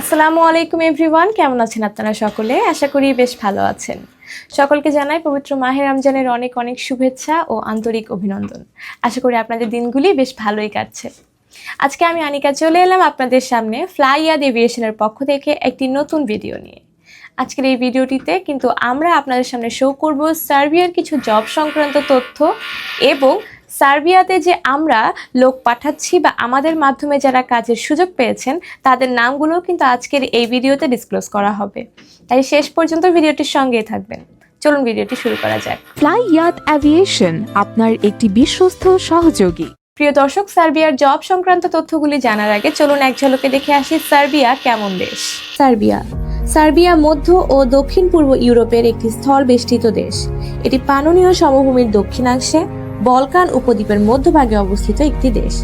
আসসালামু আলাইকুম এভরিওয়ান কেমন আছেন আপনারা সকলে? আশা করি বেশ ভালো আছেন। সকলকে জানাই পবিত্র মাহে রমজানের অনেক অনেক শুভেচ্ছা ও আন্তরিক অভিনন্দন। আশা করি আপনাদের দিনগুলি বেশ ভালোই কাটছে। আজকে আমি আনিকা চলে এলাম আপনাদের সামনে ফ্লাই ইয়াদ এভিয়েশনের পক্ষ থেকে একটি নতুন ভিডিও নিয়ে। আজকের এই ভিডিওটিতে কিন্তু আমরা আপনাদের সামনে শো করব সার্বিয়ার কিছু জব সংক্রান্ত তথ্য এবং সার্বিয়াতে যে আমরা লোক পাঠাচ্ছি বা আমাদের মাধ্যমে যারা কাজের সুযোগ পেয়েছেন তাদের নামগুলোও কিন্তু আজকের এই ভিডিওতে ডিসক্লোজ করা হবে। তাই শেষ পর্যন্ত ভিডিওটির সঙ্গেই থাকবেন। চলুন ভিডিওটি শুরু করা যাক। ফ্লাই ইয়াত অ্যাভিয়েশন আপনার একটি বিশ্বস্ত সহযোগী। প্রিয় দর্শক সার্বিয়ার জব সংক্রান্ত তথ্যগুলি জানার আগে চলুন এক ঝলকে দেখে আসি সার্বিয়া কেমন দেশ। সার্বিয়া। সার্বিয়া মধ্য ও দক্ষিণ পূর্ব ইউরোপের একটি স্থল বেষ্টিত দেশ। এটি পাননীয় সমভূমির দক্ষিণাংশে বলকান উপদ্বীপের মধ্যভাগে অবস্থিত একটি দেশ।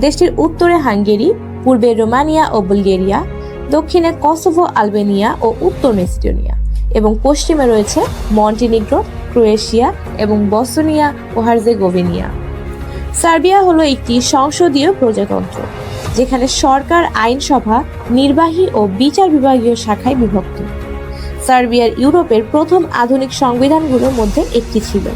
দেশটির উত্তরে হাঙ্গেরি, পূর্বে রোমানিয়া ও বুলগেরিয়া, দক্ষিণে কসোভো, আলবেনিয়া ও উত্তর মেসিডোনিয়া এবং পশ্চিমে রয়েছে মন্টিনিগ্রো, ক্রোয়েশিয়া এবং বসনিয়া ও হার্জেগোভিনিয়া। সার্বিয়া হলো একটি সংসদীয় প্রজাতন্ত্র, যেখানে সরকার, আইনসভা, নির্বাহী ও বিচার বিভাগীয় শাখায় বিভক্ত। সার্বিয়ার ইউরোপের প্রথম আধুনিক সংবিধানগুলোর মধ্যে একটি ছিল।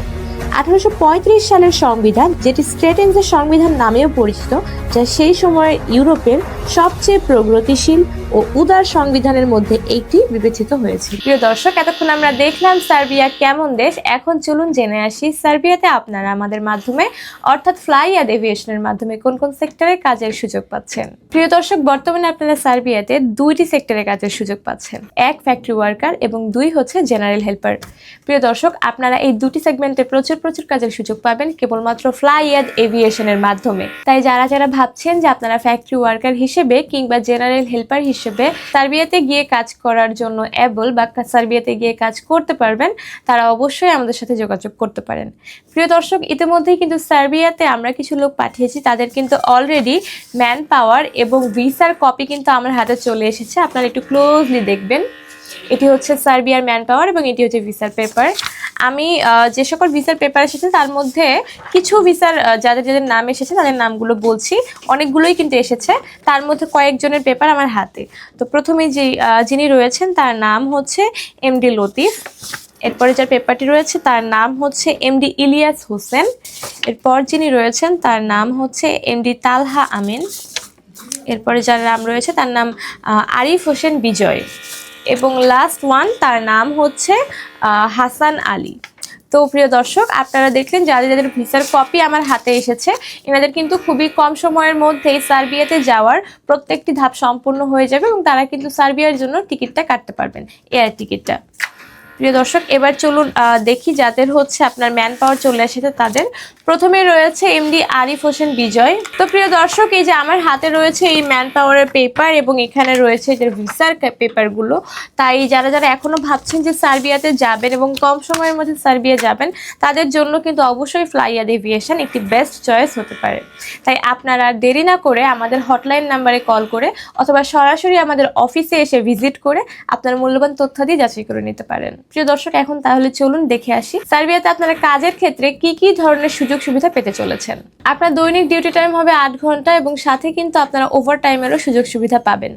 আঠারোশো পঁয়ত্রিশ সালের সংবিধান, যেটি স্ট্রেটেন্সের সংবিধান নামেও পরিচিত, যা সেই সময়ের ইউরোপের সবচেয়ে প্রগতিশীল ও উদার সংবিধানের মধ্যে একটি বিবেচিত হয়েছে। প্রিয় দর্শক, এতক্ষণ আমরা দেখলাম সার্বিয়া কেমন দেশ। এখন চলুন জেনে আসি, সার্বিয়াতে আপনারা আমাদের মাধ্যমে, অর্থাৎ ফ্লাই আর এভিয়েশনের মাধ্যমে কোন কোন সেক্টরে কাজের সুযোগ পাচ্ছেন? প্রিয় দর্শক, বর্তমানে আপনারা সার্বিয়াতে দুইটি সেক্টরে কাজের সুযোগ পাচ্ছেন। এক ফ্যাক্টরি ওয়ার্কার এবং দুই হচ্ছে জেনারেল হেল্পার প্রিয় দর্শক, আপনারা এই দুটি সেগমেন্টে প্রচুর প্রচুর কাজের সুযোগ পাবেন কেবলমাত্র ফ্লাই ইয়াদ এভিয়েশনের মাধ্যমে। তাই যারা যারা ভাবছেন যে আপনারা ফ্যাক্টরি ওয়ার্কার হিসেবে কিংবা জেনারেল হেল্পার হিসেবে সার্বিয়াতে গিয়ে কাজ করার জন্য অ্যাবল বা সার্বিয়াতে গিয়ে কাজ করতে পারবেন, তারা অবশ্যই আমাদের সাথে যোগাযোগ করতে পারেন। প্রিয় দর্শক, ইতিমধ্যেই কিন্তু সার্বিয়াতে আমরা কিছু লোক পাঠিয়েছি, তাদের কিন্তু অলরেডি ম্যান পাওয়ার এবং ভিসার কপি কিন্তু আমার হাতে চলে এসেছে। আপনারা একটু ক্লোজলি দেখবেন। এটি হচ্ছে সার্বিয়ার ম্যান পাওয়ার এবং এটি হচ্ছে ভিসার পেপার আমি যে সকল ভিসার পেপার এসেছে, তার মধ্যে কিছু ভিসার যাদের যাদের নাম এসেছে, তাদের নামগুলো বলছি। অনেকগুলোই কিন্তু এসেছে। তার মধ্যে কয়েকজনের পেপার আমার হাতে। তো প্রথমে যে যিনি রয়েছেন, তার নাম হচ্ছে এমডি লতিফ। এরপরে যার পেপারটি রয়েছে, তার নাম হচ্ছে এমডি ইলিয়াস হোসেন। এরপর যিনি রয়েছেন, তার নাম হচ্ছে এমডি তালহা আমিন। এরপরে যার নাম রয়েছে, তার নাম আরিফ হোসেন বিজয়। এবং লাস্ট ওয়ান তার নাম হচ্ছে হাসান আলী। তো প্রিয় দর্শক, আপনারা দেখলেন যাদের যাদের ভিসার কপি আমার হাতে এসেছে, এনাদের কিন্তু খুবই কম সময়ের মধ্যেই সার্বিয়াতে যাওয়ার প্রত্যেকটি ধাপ সম্পূর্ণ হয়ে যাবে এবং তারা কিন্তু সার্বিয়ার জন্য টিকিটটা কাটতে পারবেন এয়ার টিকিটটা প্রিয় দর্শক, এবার চলুন দেখি যাদের হচ্ছে আপনার ম্যান পাওয়ার চলে এসেছে তাদের। প্রথমে রয়েছে এমডি আরিফ হোসেন বিজয়। তো প্রিয় দর্শক, এই যে আমার হাতে রয়েছে এই ম্যান পাওয়ারের পেপার এবং এখানে রয়েছে যে ভিসার পেপারগুলো তাই যারা যারা এখনও ভাবছেন যে সার্বিয়াতে যাবেন এবং কম সময়ের মধ্যে সার্বিয়া যাবেন, তাদের জন্য কিন্তু অবশ্যই ফ্লাইয়াদ এভিয়েশন একটি বেস্ট চয়েস হতে পারে। তাই আপনারা দেরি না করে আমাদের হটলাইন নাম্বারে কল করে অথবা সরাসরি আমাদের অফিসে এসে ভিজিট করে আপনার মূল্যবান তথ্য দিয়ে যাচাই করে নিতে পারেন। প্রিয় দর্শক, এখন তাহলে চলুন দেখে আসি। সার্বিয়াতে আপনারা কাজের ক্ষেত্রে কি কি ধরনের সুযোগ সুবিধা পেতে চলেছেন? আপনার দৈনিক ডিউটি টাইম হবে আট ঘণ্টা এবং সাথে কিন্তু আপনারা ওভার টাইমেরও সুযোগ সুবিধা পাবেন।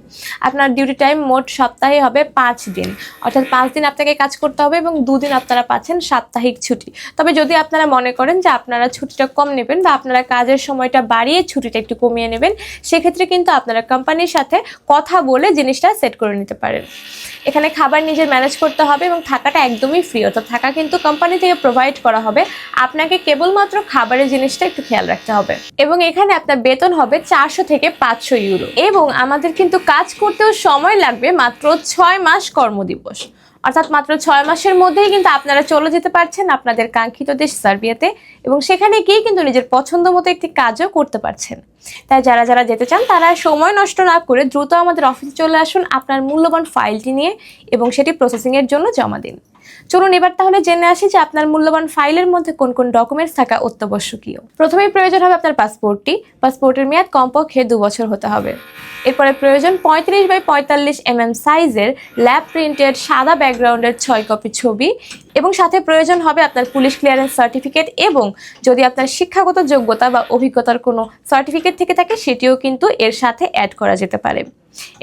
আপনার ডিউটি টাইম মোট সপ্তাহে হবে পাঁচ দিন। অর্থাৎ পাঁচ দিন আপনাকে কাজ করতে হবে এবং দুদিন আপনারা পাচ্ছেন সাপ্তাহিক ছুটি। তবে যদি আপনারা মনে করেন যে আপনারা ছুটিটা কম নেবেন বা আপনারা কাজের সময়টা বাড়িয়ে ছুটিটা একটু কমিয়ে নেবেন, সেক্ষেত্রে কিন্তু আপনারা কোম্পানির সাথে কথা বলে জিনিসটা সেট করে নিতে পারেন। এখানে খাবার নিজের ম্যানেজ করতে হবে এবং থাকাটা একদমই ফ্রি অর্থাৎ থাকা কিন্তু কোম্পানি থেকে প্রোভাইড করা হবে। আপনাকে কেবলমাত্র খাবারের জিনিসটা একটু খেয়াল রাখতে হবে। এবং এখানে আপনার বেতন হবে চারশো থেকে পাঁচশো ইউরো এবং আমাদের কিন্তু কাজ করতেও সময় লাগবে মাত্র ছয় মাস কর্মদিবস। অর্থাৎ মাত্র ছয় মাসের মধ্যেই কিন্তু আপনারা চলে যেতে পারছেন আপনাদের কাঙ্ক্ষিত দেশ সার্বিয়াতে এবং সেখানে গিয়ে কিন্তু নিজের পছন্দ মতো একটি কাজও করতে পারছেন। তাই যারা যারা যেতে চান তারা সময় নষ্ট না করে দ্রুত আমাদের অফিসে চলে আসুন আপনার মূল্যবান ফাইলটি নিয়ে এবং সেটি প্রসেসিংয়ের জন্য জমা দিন। চলুন এবার তাহলে জেনে আসি যে আপনার মূল্যবান ফাইলের মধ্যে কোন কোন ডকুমেন্টস থাকা অত্যাবশ্যকীয়। প্রথমেই প্রয়োজন হবে আপনার পাসপোর্টটি পাসপোর্টের মেয়াদ কমপক্ষে দু বছর হতে হবে। এরপরে প্রয়োজন পঁয়ত্রিশ বাই পঁয়তাল্লিশ এম এম সাইজের ল্যাব প্রিন্টেড সাদা ব্যাকগ্রাউন্ডের ছয় কপি ছবি। এবং সাথে প্রয়োজন হবে আপনার পুলিশ ক্লিয়ারেন্স সার্টিফিকেট এবং যদি আপনার শিক্ষাগত যোগ্যতা বা অভিজ্ঞতার কোনো সার্টিফিকেট থেকে থাকে, সেটিও কিন্তু এর সাথে অ্যাড করা যেতে পারে।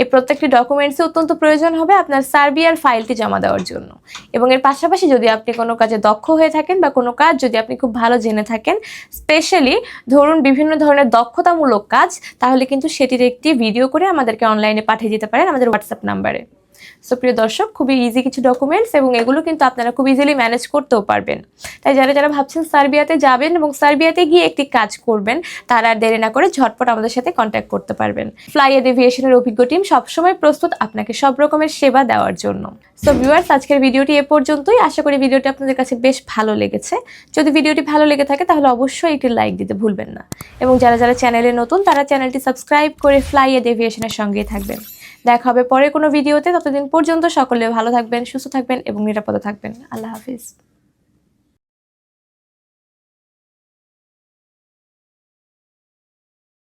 এই প্রত্যেকটি ডকুমেন্টসে অত্যন্ত প্রয়োজন হবে আপনার সার্বিয়ার ফাইলটি জমা দেওয়ার জন্য। এবং এর পাশাপাশি যদি আপনি কোনো কাজে দক্ষ হয়ে থাকেন বা কোনো কাজ যদি আপনি খুব ভালো জেনে থাকেন স্পেশালি ধরুন বিভিন্ন ধরনের দক্ষতামূলক কাজ, তাহলে কিন্তু সেটির একটি ভিডিও করে আমাদেরকে অনলাইনে পাঠিয়ে দিতে পারেন আমাদের হোয়াটসঅ্যাপ নাম্বারে সো প্রিয় দর্শক, খুবই ইজি কিছু ডকুমেন্টস এবং এগুলো কিন্তু আপনারা খুব ইজিলি ম্যানেজ করতেও পারবেন। তাই যারা যারা ভাবছেন সার্বিয়াতে যাবেন এবং সার্বিয়াতে গিয়ে একটি কাজ করবেন, তারা আর দেরি না করে ঝটপট আমাদের সাথে কন্ট্যাক্ট করতে পারবেন। ফ্লাই এভিয়েশনের অভিজ্ঞ টিম সবসময় প্রস্তুত আপনাকে সব রকমের সেবা দেওয়ার জন্য। সো ভিউয়ার্স আজকের ভিডিওটি এ পর্যন্তই। আশা করি ভিডিওটি আপনাদের কাছে বেশ ভালো লেগেছে। যদি ভিডিওটি ভালো লেগে থাকে, তাহলে অবশ্যই একটি লাইক দিতে ভুলবেন না। এবং যারা যারা চ্যানেলে নতুন, তারা চ্যানেলটি সাবস্ক্রাইব করে ফ্লাই এড এভিয়েশনের সঙ্গেই থাকবেন। দেখা হবে পরে কোনো ভিডিওতে। ততদিন পর্যন্ত সকলে ভালো থাকবেন, সুস্থ থাকবেন এবং নিরাপদে থাকবেন। আল্লাহ হাফিজ।